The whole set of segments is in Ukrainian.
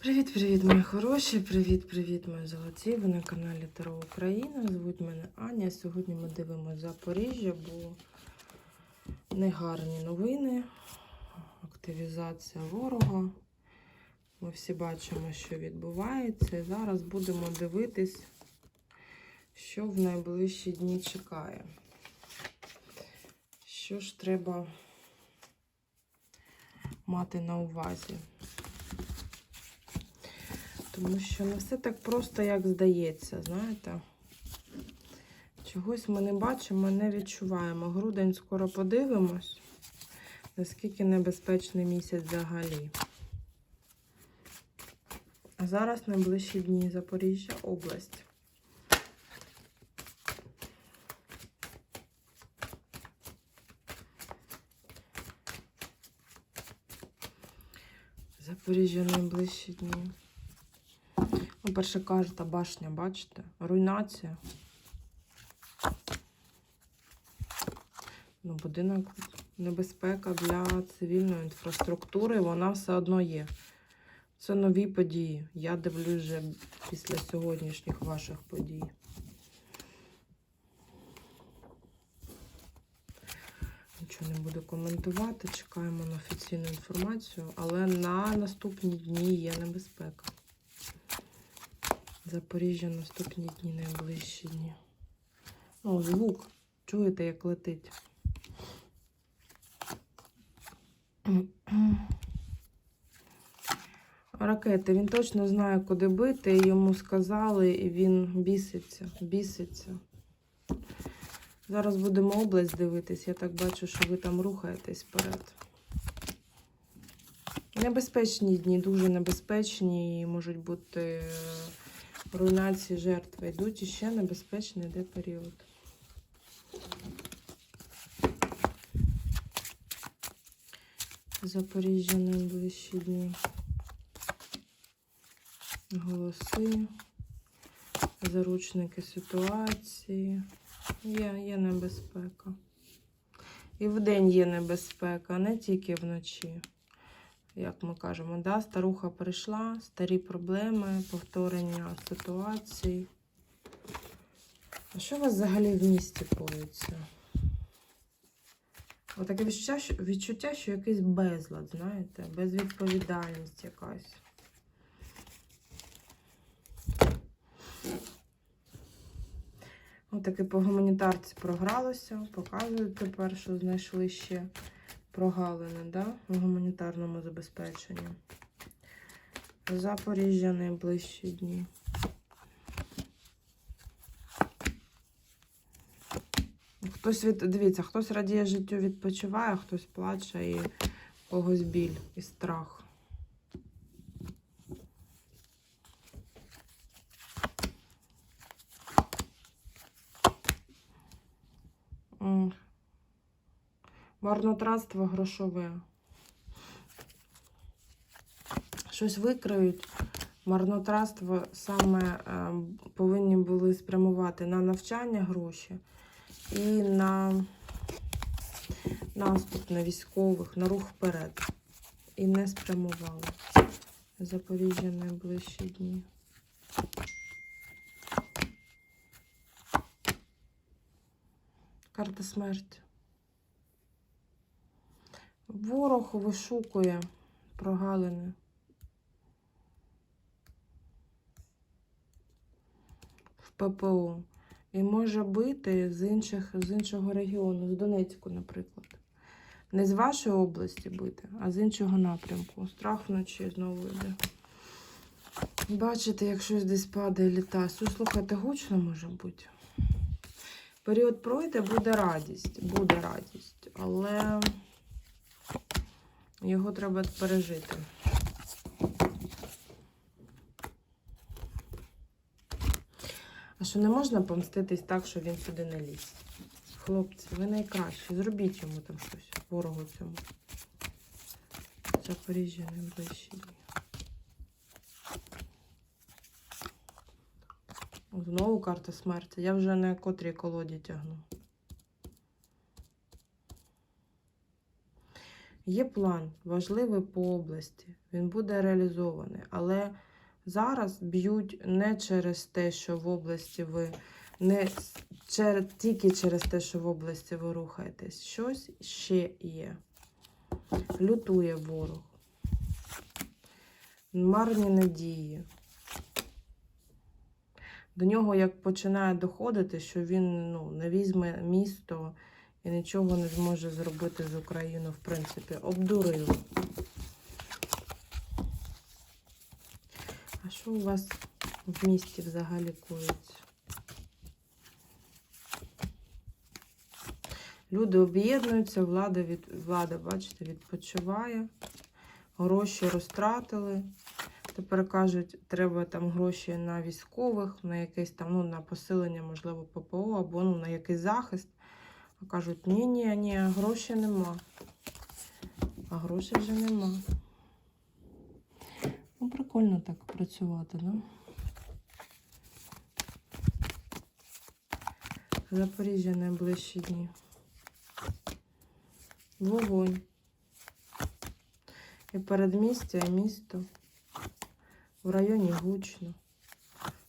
Привіт-привіт, мої хороші! Привіт-привіт, мої золоті! Ви на каналі Таро Україна. Звуть мене Аня. Сьогодні ми дивимося Запоріжжя, бо негарні новини, активізація ворога. Ми всі бачимо, що відбувається. І зараз будемо дивитись, що в найближчі дні чекає. Що ж треба мати на увазі? Тому що не все так просто, як здається, знаєте. Чогось ми не бачимо, не відчуваємо. Грудень скоро подивимось, наскільки небезпечний місяць взагалі. А зараз найближчі дні Запоріжжя область. Запоріжжя найближчі дні. Перша карта башня, бачите? Руйнація. Ну, будинок небезпека для цивільної інфраструктури, вона все одно є. Це нові події. Я дивлюсь вже після сьогоднішніх ваших подій. Нічого не буду коментувати, чекаємо на офіційну інформацію, але на наступні дні є небезпека. Запоріжжя наступні дні, найближчі дні. О, звук. Чуєте, як летить? Ракети. Він точно знає, куди бити. Йому сказали, і він біситься, біситься. Зараз будемо область дивитись. Я так бачу, що ви там рухаєтесь вперед. Небезпечні дні, дуже небезпечні, і можуть бути е, руйнації жертви. Йдуть іще небезпечний йде період. Запоріжжя найближчі дні. Голоси, заручники ситуації. Є, є небезпека. І вдень є небезпека, не тільки вночі. Як ми кажемо, да? старуха прийшла, старі проблеми, повторення ситуацій. А що у вас взагалі в місті коїться? Отаке відчуття, що якийсь безлад, знаєте, безвідповідальність якась. Отаке по гуманітарці програлося. Показують тепер, що знайшли ще прогалини да? в гуманітарному забезпеченні. Запоріжжя найближчі дні. Хтось від... Дивіться, хтось радіє життю, відпочиває, хтось плаче і когось біль і страх. Марнотратство грошове. Щось викриють. Марнотратство саме е, повинні були спрямувати на навчання гроші і на наступ на військових, на рух вперед. І не спрямували. Запоріжжя найближчі дні. Карта смерті. Ворог вишукує прогалини. В ППО. І може бити з, інших, з іншого регіону, з Донецьку, наприклад. Не з вашої області бити, а з іншого напрямку. Страх вночі знову йде. Бачите, як щось десь падає, літає. Слухайте, гучно може бути. Період пройде, буде радість. Буде радість. Але його треба пережити. А що не можна помститись так, що він сюди не ліз? Хлопці, ви найкращі. Зробіть йому там щось, ворогу цьому. Запоріжжя найближчі дні. Знову карта смерті. Я вже на котрій колоді тягну. Є план важливий по області. Він буде реалізований. Але зараз б'ють не через те, що в області ви не через, тільки через те, що в області ви рухаєтесь. Щось ще є. Лютує ворог. Марні надії. До нього як починає доходити, що він ну, не візьме місто і нічого не зможе зробити з Україною, в принципі, обдурили. А що у вас в місті взагалі коїться? Люди об'єднуються, влада, від, влада, бачите, відпочиває, гроші розтратили. Тепер кажуть, треба там гроші на військових, на якесь там, ну, на посилення, можливо, ППО або ну, на якийсь захист. А кажуть, ні, ні, ні, грошей нема. А грошей вже нема. Ну, прикольно так працювати, да? Запоріжжя найближчі дні. Вогонь. І передмістя, і місто. В районі гучно.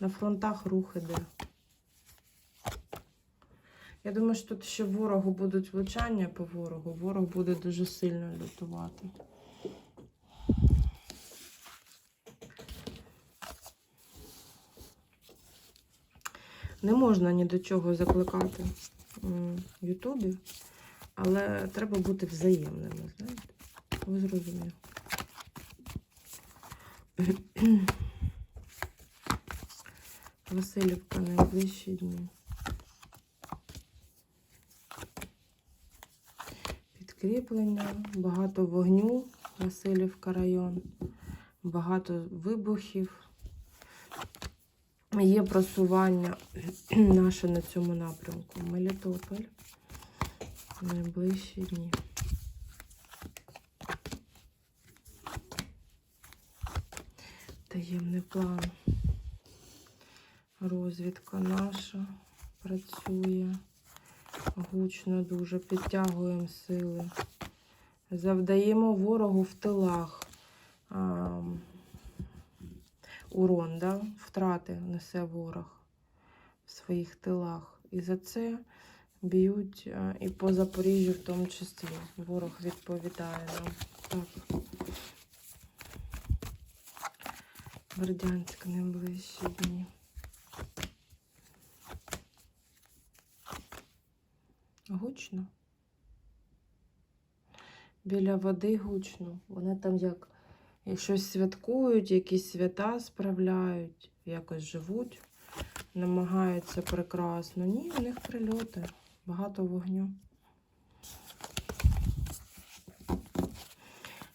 На фронтах рух іде. Я думаю, що тут ще ворогу будуть влучання по ворогу. Ворог буде дуже сильно лютувати. Не можна ні до чого закликати в Ютубі, але треба бути взаємними, знаєте? Ви зрозуміли. Васильівка найближчі дні. Підкріплення, багато вогню, Васильівка район, багато вибухів. Є просування наше на цьому напрямку. Мелітополь. Найближчі дні. Таємний план. Розвідка наша працює. Гучно дуже підтягуємо сили. Завдаємо ворогу в тилах. А, урон, да? втрати несе ворог в своїх тилах. І за це б'ють а, і по Запоріжжю в тому числі. Ворог відповідає нам. Так. Бердянськ найближчі дні. Гучно. Біля води гучно. Вони там як щось святкують, якісь свята справляють, якось живуть, намагаються прекрасно. Ні, у них прильоти, багато вогню.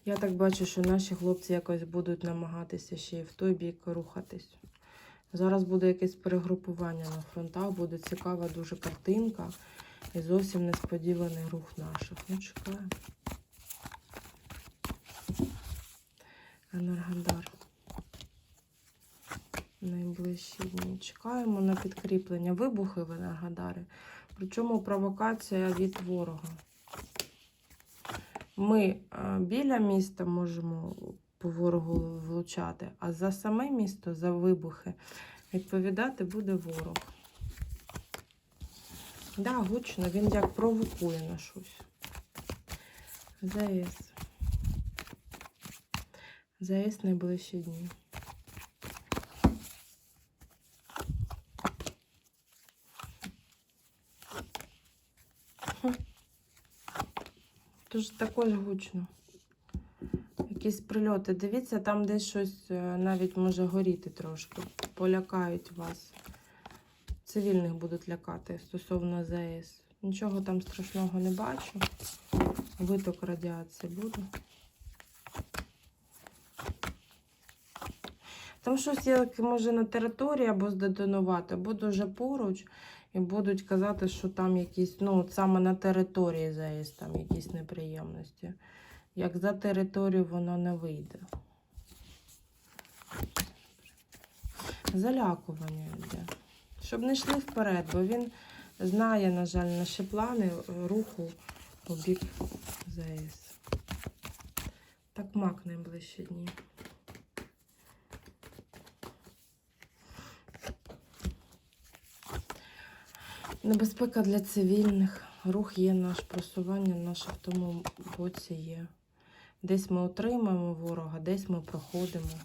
Я так бачу, що наші хлопці якось будуть намагатися ще й в той бік рухатись. Зараз буде якесь перегрупування на фронтах, буде цікава дуже картинка і зовсім несподіваний рух наших. Ну, чекаємо. Енергодар. Найближчі дні. Чекаємо на підкріплення. Вибухи в Енергодарі. Причому провокація від ворога. Ми е, біля міста можемо по ворогу влучати, а за саме місто, за вибухи, відповідати буде ворог. Да, гучно, він як провокує на щось. ЗАЕС. ЗАЕС найближчі дні. Тож також гучно. Якісь прильоти. Дивіться, там десь щось е, навіть може горіти трошки. Полякають вас. Цивільних будуть лякати стосовно ЗАЕС. Нічого там страшного не бачу. Виток радіації буде. Там щось як може на території або здетонувати, або дуже поруч, і будуть казати, що там якісь, ну, саме на території ЗАЕС там якісь неприємності. Як за територію воно не вийде. Залякування йде. Щоб не йшли вперед, бо він знає, на жаль, наші плани руху у бік ЗАЕС. мак найближчі дні. Небезпека для цивільних. Рух є наш просування, наше в тому боці є. Десь ми отримаємо ворога, десь ми проходимо.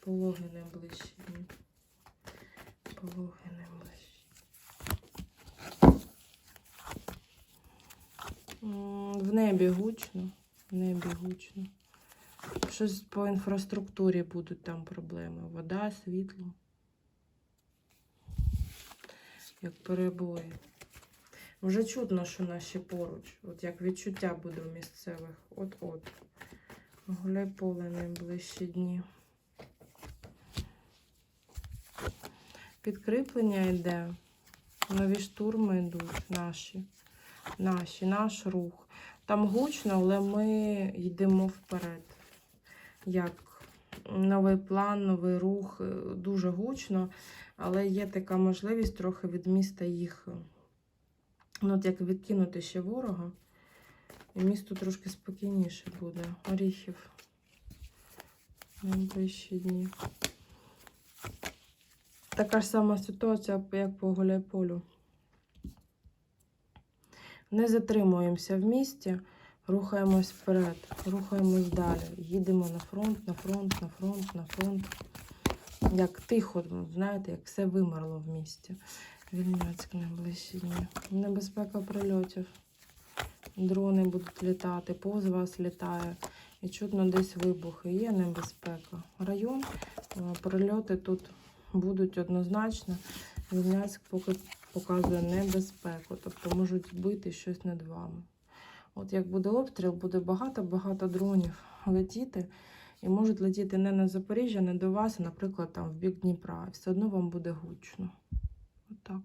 Пологи найближчі дні. М, В небі гучно. В небі гучно. Щось по інфраструктурі будуть там проблеми. Вода, світло. Як перебої. Вже чутно, що наші поруч. От як відчуття буде у місцевих. От-от. Гуляй поле найближчі дні. Підкріплення йде. Нові штурми йдуть наші. Наші, наш рух. Там гучно, але ми йдемо вперед. Як новий план, новий рух, е, дуже гучно, але є така можливість трохи від міста їх. е, Ну, от як відкинути ще ворога, і місто трошки спокійніше буде. Оріхів. Найближчі дні. Така ж сама ситуація, як по Гуляйполю. Не затримуємося в місті, рухаємось вперед, рухаємось далі. Їдемо на фронт, на фронт, на фронт, на фронт. Як тихо, ну, знаєте, як все вимерло в місті. Найближчі дні. Небезпека прильотів. Дрони будуть літати, повз вас літає. І чутно десь вибухи. Є небезпека. Район, е, прильоти тут будуть однозначно. Вільняцьк поки показує небезпеку, тобто можуть збити щось над вами. От як буде обстріл, буде багато-багато дронів летіти. І можуть летіти не на Запоріжжя, не до вас, а, наприклад, там в бік Дніпра. І все одно вам буде гучно. Отак.